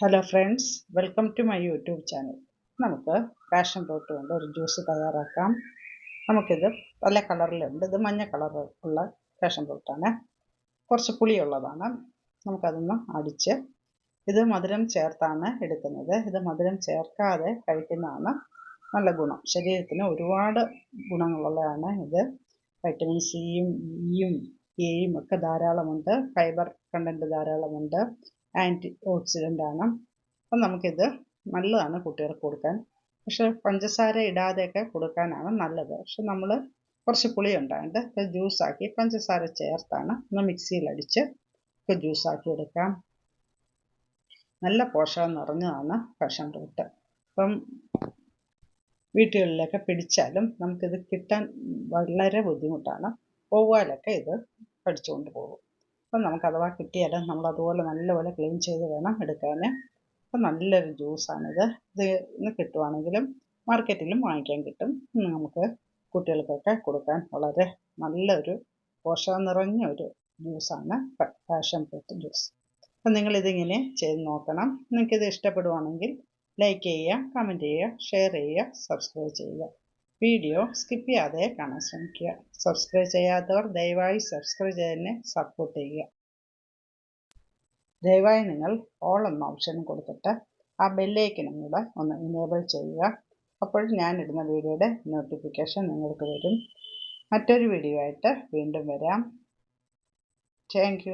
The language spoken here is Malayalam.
Hello friends welcome to my YouTube channel നമുക്ക് പാഷൻ ഫ്രൂട്ട് കൊണ്ട് ഒരു ജ്യൂസ് തയ്യാറാക്കാം. നമുക്കിത് പല കളറിലുണ്ട് ഇത് മഞ്ഞ കളർ ഉള്ള പാഷൻ ഫ്രൂട്ടാണ് കുറച്ച് പുളിയുള്ളതാണ്. നമുക്കതൊന്ന് അടിച്ച് ഇത് മധുരം ചേർത്താണ് എടുക്കുന്നത്. ഇത് മധുരം ചേർക്കാതെ കഴിക്കുന്നതാണ് നല്ല ഗുണം. ശരീരത്തിന് ഒരുപാട് ഗുണങ്ങളുള്ളതാണ് ഇത്. വൈറ്റമിൻ സിയും ഇയും എയും ഒക്കെ ധാരാളമുണ്ട്. ഫൈബർ കണ്ടന്റ് ധാരാളമുണ്ട്. ആന്റി ഓക്സിഡന്റ് ആണ്. അപ്പം നമുക്കിത് നല്ലതാണ് കുട്ടികൾക്ക് കൊടുക്കാൻ. പക്ഷെ പഞ്ചസാര ഇടാതെയൊക്കെ കൊടുക്കാനാണ് നല്ലത്. പക്ഷെ നമ്മൾ കുറച്ച് പുളി ഉണ്ടായിട്ട് ജ്യൂസാക്കി പഞ്ചസാര ചേർത്താണ് ഒന്ന് മിക്സിയിലടിച്ച് ജ്യൂസാക്കി എടുക്കാം. നല്ല പോഷകം നിറഞ്ഞതാണ് പാഷൻ ഫ്രൂട്ട് അപ്പം വീട്ടുകളിലൊക്കെ പിടിച്ചാലും നമുക്കിത് കിട്ടാൻ വളരെ ബുദ്ധിമുട്ടാണ്. പോവാലൊക്കെ ഇത് കടിച്ചുകൊണ്ട് പോകും. അപ്പം നമുക്ക് അഥവാ കിട്ടിയാലും നമ്മൾ അതുപോലെ നല്ലപോലെ ക്ലീൻ ചെയ്ത് വേണം എടുക്കാൻ. അപ്പം നല്ലൊരു ജ്യൂസാണിത് ഇത് ഇന്ന് കിട്ടുവാണെങ്കിലും മാർക്കറ്റിലും വാങ്ങിക്കാൻ കിട്ടും. നമുക്ക് കുട്ടികൾക്കൊക്കെ കൊടുക്കാൻ വളരെ നല്ലൊരു പോഷകം നിറഞ്ഞ ഒരു ജ്യൂസാണ് പാഷൻ ഫ്രൂട്ട് ജ്യൂസ് അപ്പം നിങ്ങളിതിങ്ങനെ ചെയ്ത് നോക്കണം. നിങ്ങൾക്കിത് ഇഷ്ടപ്പെടുവാണെങ്കിൽ ലൈക്ക് ചെയ്യുക കമന്റ് ചെയ്യുക ഷെയർ ചെയ്യുക സബ്സ്ക്രൈബ് ചെയ്യുക. വീഡിയോ സ്കിപ്പ് ചെയ്യാതെ കാണാൻ ശ്രമിക്കുക. സബ്സ്ക്രൈബ് ചെയ്യാത്തവർ ദയവായി സബ്സ്ക്രൈബ് ചെയ്തതിനെ സപ്പോർട്ട് ചെയ്യുക. ദയവായി നിങ്ങൾ ഓൾ എന്ന ഓപ്ഷൻ കൊടുത്തിട്ട് ആ ബെല്ലേക്കിനും കൂടെ ഒന്ന് ഇനേബിൾ ചെയ്യുക. അപ്പോൾ ഞാൻ ഇടുന്ന വീഡിയോയുടെ നോട്ടിഫിക്കേഷൻ നിങ്ങൾക്ക് വരും മറ്റൊരു വീഡിയോ ആയിട്ട് വീണ്ടും വരാം. താങ്ക്